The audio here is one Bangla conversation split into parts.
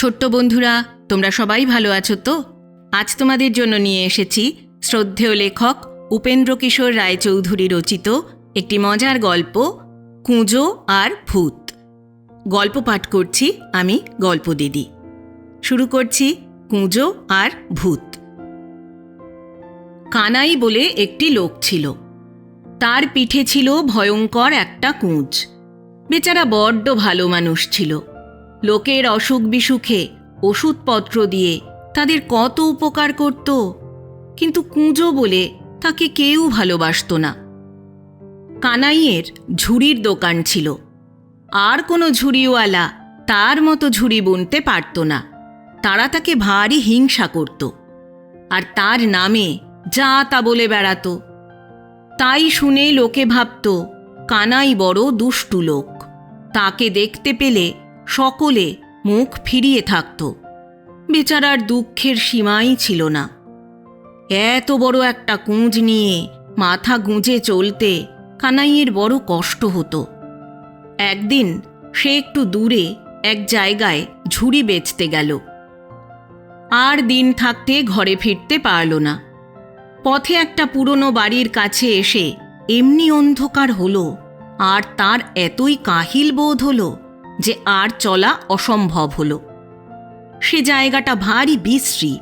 ছোট্ট বন্ধুরা, তোমরা সবাই ভালো আছো তো? আজ তোমাদের জন্য নিয়ে এসেছি শ্রদ্ধেয় লেখক উপেন্দ্র কিশোর রায়চৌধুরী রচিত একটি মজার গল্প, কুঁজো আর ভূত। গল্প পাঠ করছি আমি গল্প দিদি। শুরু করছি কুঁজো আর ভূত। কানাই বলে একটি লোক ছিল। তার পিঠে ছিল ভয়ঙ্কর একটা কুঁজ। বেচারা বড্ড ভালো মানুষ ছিল। লোকের অসুখ বিসুখে ওষুধপত্র দিয়ে তাদের কত উপকার করত। কিন্তু কুঁজো বলে তাকে কেউ ভালোবাসত না। কানাইয়ের ঝুড়ির দোকান ছিল। আর কোনো ঝুড়িওয়ালা তার মতো ঝুড়ি বুনতে পারত না। তারা তাকে ভারী হিংসা করত। আর তার নামে যা তা বলে বেড়াতো। তাই শুনে লোকে ভাবত, কানাই বড় দুষ্টু লোক। তাকে দেখতে পেলে সকলে মুখ ফিরিয়ে থাকত। বেচারার দুঃখের সীমাই ছিল না। এত বড় একটা কুঁজ নিয়ে মাথা গুঁজে চলতে কানাইয়ের বড় কষ্ট হতো। একদিন সে একটু দূরে এক জায়গায় ঝুড়ি বেচতে গেল। আর দিন থাকতে ঘরে ফিরতে পারল না। পথে একটা পুরনো বাড়ির কাছে এসে এমনি অন্ধকার হলো, আর তার এতই কাহিল বোধ হলো যে আর চলা অসম্ভব হলো। সে জায়গাটা ভারী বিশ্রী।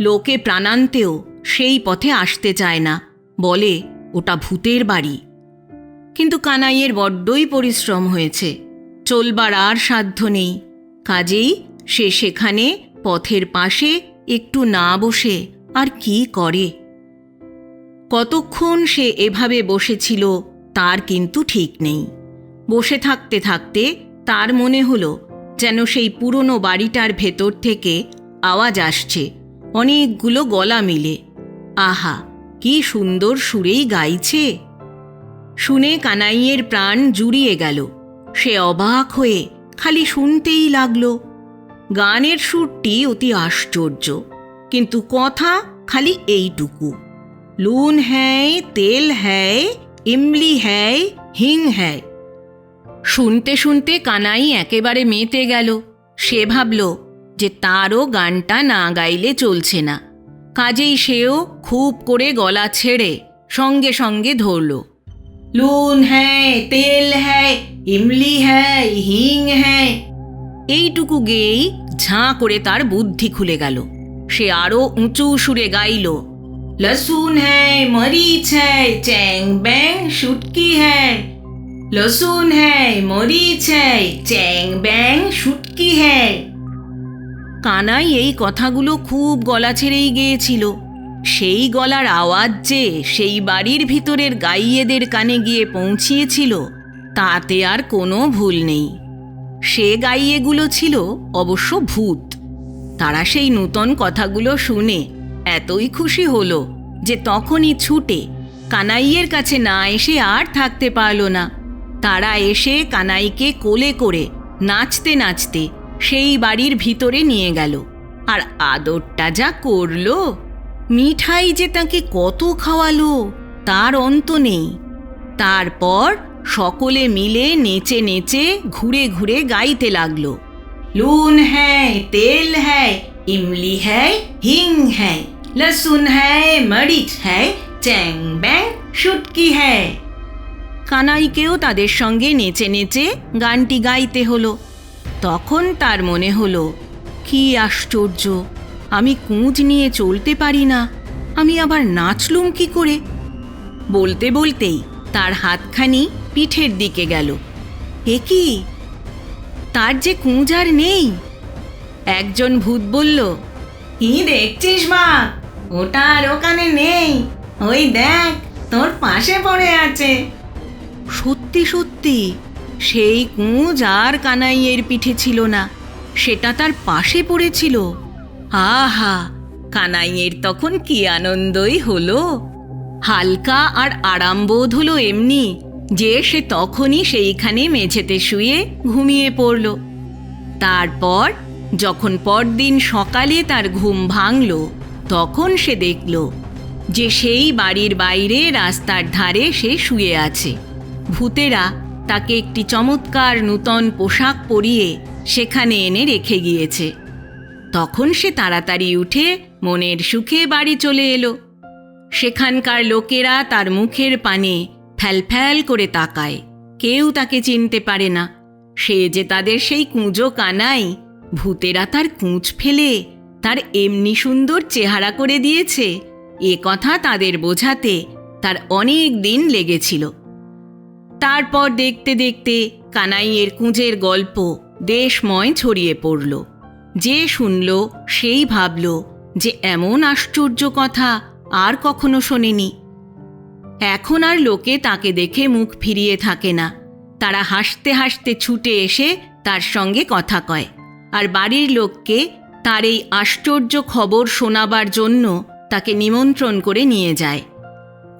লোকে প্রাণান্তেও সেই পথে আসতে চায় না, বলে ওটা ভূতের বাড়ি। কিন্তু কানাইয়ের বড্ডই পরিশ্রম হয়েছে, চলবার আর সাধ্য নেই। কাজেই সে সেখানে পথের পাশে একটু না বসে আর কি করে। কতক্ষণ সে এভাবে বসেছিল তার কিন্তু ঠিক নেই। বসে থাকতে থাকতে তার মনে হলো যেন সেই পুরনো বাড়িটার ভেতর থেকে আওয়াজ আসছে, অনেকগুলো গলা মিলে। আহা, কি সুন্দর সুরেই গাইছে। শুনে কানাইয়ের প্রাণ জুড়িয়ে গেল। সে অবাক হয়ে খালি শুনতেই লাগল, গানের সুরটি অতি আশ্চর্য, কিন্তু কথা খালি এইটুকু। লুন হ্যায়, তেল হ্যায়, ইমলি হ্যায়, হিং হ্যায়। শুনতে শুনতে কানাই একেবারে মেতে গেল। সে ভাবল যে তারও গানটা না গাইলে চলছে না। কাজেই সেও খুব করে গলা ছেড়ে সঙ্গে সঙ্গে ধরল। লুন হ্যায় তেল হ্যায় ইমলি হ্যায় হিং হ্যায় এইটুকু গেয়েই ঝাঁ করে তার বুদ্ধি খুলে গেল। সে আরও উঁচু সুরে গাইল, লসুন হ্যায় মরিচ হ্যায় চ্যাং ব্যাং, শুটকি হ্যায় লসুন হ্যায়, মরিচ হ্যায়, চ্যাং ব্যাং, শুটকি হ্যায়। কানাই এই কথাগুলো খুব গলা ছেড়েই গিয়েছিল। সেই গলার আওয়াজ যে সেই বাড়ির ভিতরের গাইয়েদের কানে গিয়ে পৌঁছিয়েছিল, তাতে আর কোনো ভুল নেই। সে গাইয়েগুলো ছিল অবশ্য ভূত। তারা সেই নূতন কথাগুলো শুনে এতই খুশি হলো যে তখনই ছুটে কানাইয়ের কাছে না এসে আর থাকতে পারল না। তারা এসে কানাইকে কোলে করে নাচতে নাচতে সেই বাড়ির ভিতরে নিয়ে গেল। আর আদরটা যা করল, মিঠাই যে তাকে কত খাওয়ালো, তার অন্ত নেই। তারপর সকলে মিলে নেচে নেচে ঘুরে ঘুরে গাইতে লাগল। লুন হ্যায়, তেল হ্যায়, ইমলি হ্যায়, হিং হ্যায়, লসুন হ্যায়, মরিচ হ্যায়, চ্যাং ব্যাং, শুটকি হ্যায়। কানাইকেও তাদের সঙ্গে নেচে নেচে গানটি গাইতে হলো। তখন তার মনে হলো, কি আশ্চর্য! আমি কুঁজ নিয়ে চলতে পারি না। আমি আবার নাচলুম কি করে? বলতে বলতেই তার হাতখানি পিঠের দিকে গেল। এ কি? তার যে কুঁজ আর নেই? একজন ভূত বলল, কি দেখছিস মা? ওটা আর ওখানে নেই। ওই দেখ, তোর পাশে পড়ে আছে। সত্যি সত্যি, সেই কুঁজ আর কানাইয়ের পিঠে ছিল না, সেটা তার পাশে পড়েছিল। আহা, কানাইয়ের তখন কি আনন্দই হলো। হালকা আর আরাম বোধ হলো এমনি, যে সে তখনই সেইখানে মেঝেতে শুয়ে ঘুমিয়ে পড়ল। তারপর, যখন পরদিন সকালে তার ঘুম ভাঙল, তখন সে দেখল যে সেই বাড়ির বাইরে রাস্তার ধারে সে শুয়ে আছে। ভূতেরা তাকে একটি চমৎকার নূতন পোশাক পরিয়ে সেখানে এনে রেখে গিয়েছে। তখন সে তাড়াতাড়ি উঠে মনের সুখে বাড়ি চলে এলো। সেখানকার লোকেরা তার মুখের পানে ফ্যালফ্যাল করে তাকায়। কেউ তাকে চিনতে পারে না। সে যে তাদের সেই কুঁজো কানাই, ভূতেরা তার কুঁচ ফেলে তার এমনি সুন্দর চেহারা করে দিয়েছে। এ কথা তাদের বোঝাতে তার অনেক দিন লেগেছিল। তারপর দেখতে দেখতে কানাইয়ের কুঁজের গল্প দেশময় ছড়িয়ে পড়ল। যে শুনল, সেই ভাবল যে এমন আশ্চর্য কথা আর কখনো শোনেনি। এখন আর লোকে তাকে দেখে মুখ ফিরিয়ে থাকে না। তারা হাসতে হাসতে ছুটে এসে তার সঙ্গে কথা কয়। আর বাড়ির লোককে তার এই আশ্চর্য খবর শোনাবার জন্য তাকে নিমন্ত্রণ করে নিয়ে যায়।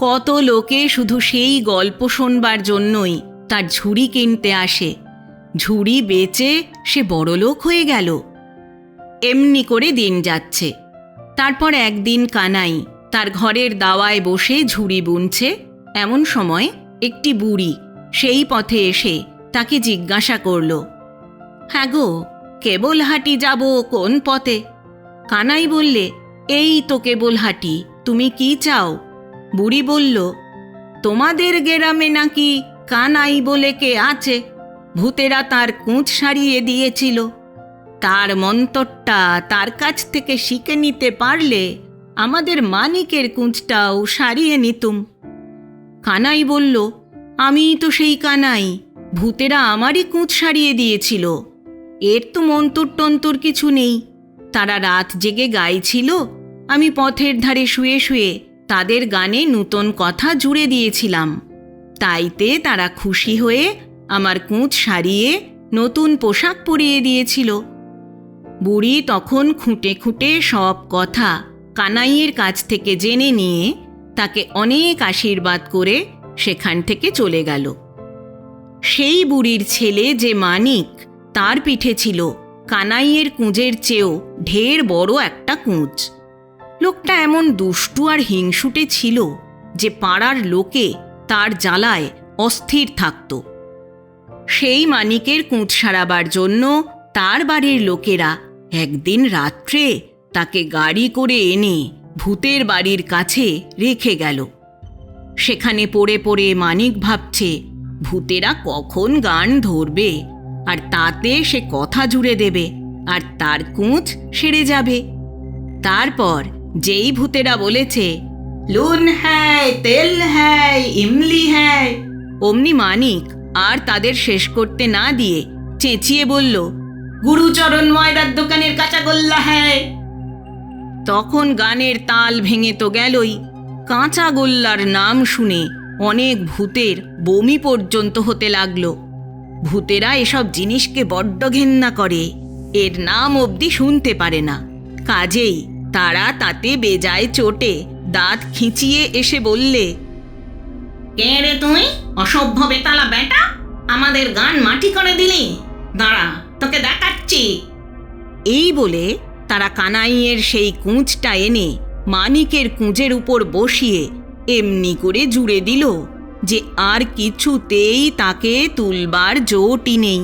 কত লোকে শুধু সেই গল্প শোনবার জন্যই তার ঝুড়ি কিনতে আসে। ঝুড়ি বেচে সে বড়লোক হয়ে গেল। এমনি করে দিন যাচ্ছে। তারপর একদিন কানাই তার ঘরের দাওয়ায় বসে ঝুড়ি বুনছে। এমন সময় একটি বুড়ি সেই পথে এসে তাকে জিজ্ঞাসা করল হ্যাঁ গো, কেবল হাটি যাব কোন পথে? কানাই বললে, এই তো কেবল হাটি, তুমি কি চাও? বুড়ি বলল, তোমাদের গেরামে নাকি কানাই বলে কে আছে? ভূতেরা তার কুঁচ সারিয়ে দিয়েছিল। তার মন্তরটা তার কাছ থেকে শিখে নিতে পারলে আমাদের মানিকের কুঁচটাও সারিয়ে নিতুম। কানাই বলল, আমি তো সেই কানাই, ভূতেরা আমারই কুঁচ সারিয়ে দিয়েছিল। এর তো মন্তর টন্তর কিছু নেই। তারা রাত জেগে গাইছিল, আমি পথের ধারে শুয়ে শুয়ে তাদের গানে নূতন কথা জুড়ে দিয়েছিলাম। তাইতে তারা খুশি হয়ে আমার কুঁচ সারিয়ে নতুন পোশাক পরিয়ে দিয়েছিল। বুড়ি তখন খুঁটে খুঁটে সব কথা কানাইয়ের কাছ থেকে জেনে নিয়ে তাকে অনেক আশীর্বাদ করে সেখান থেকে চলে গেল। সেই বুড়ির ছেলে যে মানিক, তার পিঠে ছিল কানাইয়ের কুঁজের চেয়েও ঢের বড় একটা কুঁজ। লোকটা এমন দুষ্টু আর হিংসুটে ছিল যে পাড়ার লোকে তার জ্বালায় অস্থির থাকত। সেই মানিকের কুঁচ সারাবার জন্য তার বাড়ির লোকেরা একদিন রাত্রে তাকে গাড়ি করে এনে ভূতের বাড়ির কাছে রেখে গেল। সেখানে পড়ে পড়ে মানিক ভাবছে, ভূতেরা কখন গান ধরবে? আর তাতে সে কথা জুড়ে দেবে, আর তার কুঁচ সেরে যাবে। তারপর যেই ভূতেরা বলেছে, লুন হ্যায়, তেল হ্যায়, ইমলি হ্যায়। অমনি মানিক আর তাদের শেষ করতে না দিয়ে চেঁচিয়ে বলল, গুরুচরণ ময়রার দোকানের কাঁচাগোল্লা হ্যায়। তখন গানের তাল ভেঙে তো গেলই কাঁচা গোল্লার নাম শুনে অনেক ভূতের বমি পর্যন্ত হতে লাগল। ভূতেরা এসব জিনিসকে বড্ড ঘেন্না করে, এর নাম অবধি শুনতে পারে না। কাজেই তারা তাতে বেজায় চোটে। দাঁত খিঁচিয়ে এসে বললে কে রে তুই? অসভ্য বেতালা বেটা আমাদের গান মাটি করে দিলি। দাঁড়া তোকে দেখাচ্ছি। এই বলে তারা কানাইয়ের সেই কুঁচটা এনে মানিকের কুঁজের উপর বসিয়ে এমনি করে জুড়ে দিল যে আর কিছুতেই তাকে তুলবার জোটই নেই।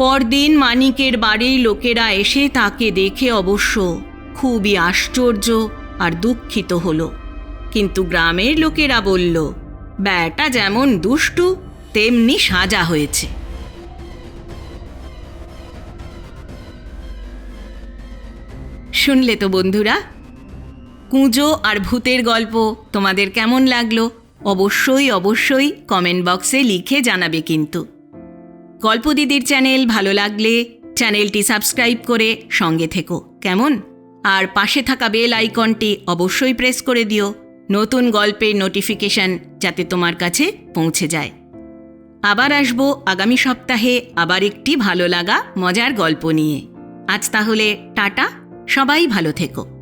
পরদিন মানিকের বাড়ির লোকেরা এসে তাকে দেখে অবশ্য খুবই আশ্চর্য আর দুঃখিত হলো। কিন্তু গ্রামের লোকেরা বলল, ব্যাটা যেমন দুষ্টু, তেমনি সাজা হয়েছে। শুনলে তো বন্ধুরা, কুঁজো আর ভূতের গল্প তোমাদের কেমন লাগল? অবশ্যই অবশ্যই কমেন্ট বক্সে লিখে জানাবে কিন্তু। গল্প দিদির চ্যানেল ভালো লাগলে চ্যানেলটি সাবস্ক্রাইব করে সঙ্গে থেকো, কেমন? আর পাশে থাকা বেল আইকনটি অবশ্যই প্রেস করে দিও, নতুন গল্পের নোটিফিকেশন যাতে তোমার কাছে পৌঁছে যায়। আবার আসব আগামী সপ্তাহে আবার একটি ভালো লাগা, মজার গল্প নিয়ে। আজ তাহলে টাটা, সবাই ভালো থেকো।